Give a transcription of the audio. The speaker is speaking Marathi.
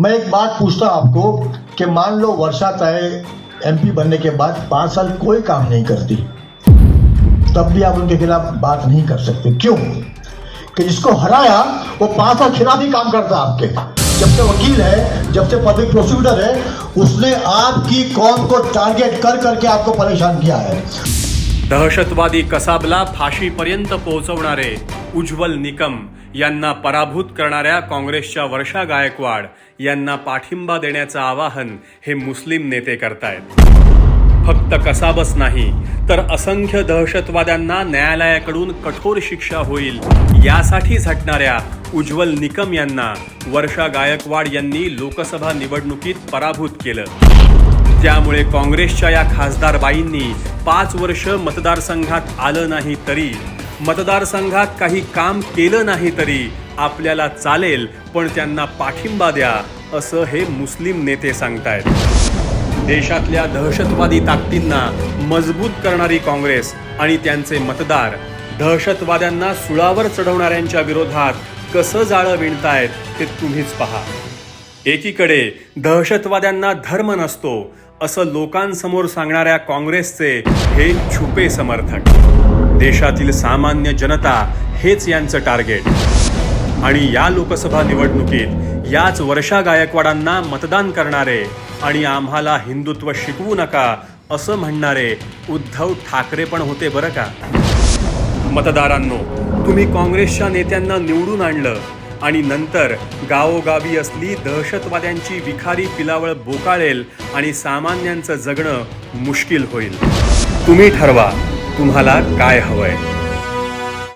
मैं एक बात पूछता आपको कि मान लो वर्षा चाहे एमपी बनने के बाद पाँच साल कोई काम नहीं करती, तब भी आप उनके खिलाफ बात नहीं कर सकते। क्यों? कि जिसको हराया, वो पाँच साल खिलाफ ही काम करता आपके। जब से वकील है, जब से पब्लिक प्रोसिक्यूटर है, उसने आपकी कौम को टारगेट कर करके आपको परेशान किया है। दहशतवादी कसाबला फाशीपर्यंत पोहोचवणारे उज्ज्वल निकम। यांना पराभूत करणाऱ्या काँग्रेसच्या वर्षा गायकवाड यांना पाठिंबा देण्याचं आवाहन हे मुस्लिम नेते करतायत. फक्त कसाबच नाही तर असंख्य दहशतवाद्यांना न्यायालयाकडून कठोर शिक्षा होईल यासाठी झटणाऱ्या उज्ज्वल निकम यांना वर्षा गायकवाड यांनी लोकसभा निवडणुकीत पराभूत केलं. त्यामुळे काँग्रेसच्या या खासदारबाईंनी पाच वर्ष मतदारसंघात आलं नाही तरी मतदारसंघात काही काम केलं नाही तरी आपल्याला चालेल पण त्यांना पाठिंबा द्या असं हे मुस्लिम नेते सांगतायत. देशातल्या दहशतवादी ताकदींना मजबूत करणारी काँग्रेस आणि त्यांचे मतदार दहशतवाद्यांना सुळावर चढवणाऱ्यांच्या विरोधात कसं जाळं विणतायत ते तुम्हीच पहा. एकीकडे दहशतवाद्यांना धर्म नसतो असं लोकांसमोर सांगणाऱ्या काँग्रेसचे हे छुपे समर्थक. देशातील सामान्य जनता हेच यांचं टार्गेट. आणि या लोकसभा निवडणुकीत याच वर्षा गायकवाडांना मतदान करणारे आणि आम्हाला हिंदुत्व शिकवू नका असं म्हणणारे उद्धव ठाकरे पण होते बरं का? मतदारांनो तुम्ही काँग्रेसच्या नेत्यांना निवडून आणलं आणि नंतर गावोगावी असली दहशतवाद्यांची विखारी पिलावळ बोकाळेल आणि सामान्यांचं जगणं मुश्किल होईल. तुम्ही ठरवा तुम्हाला काय हवंय?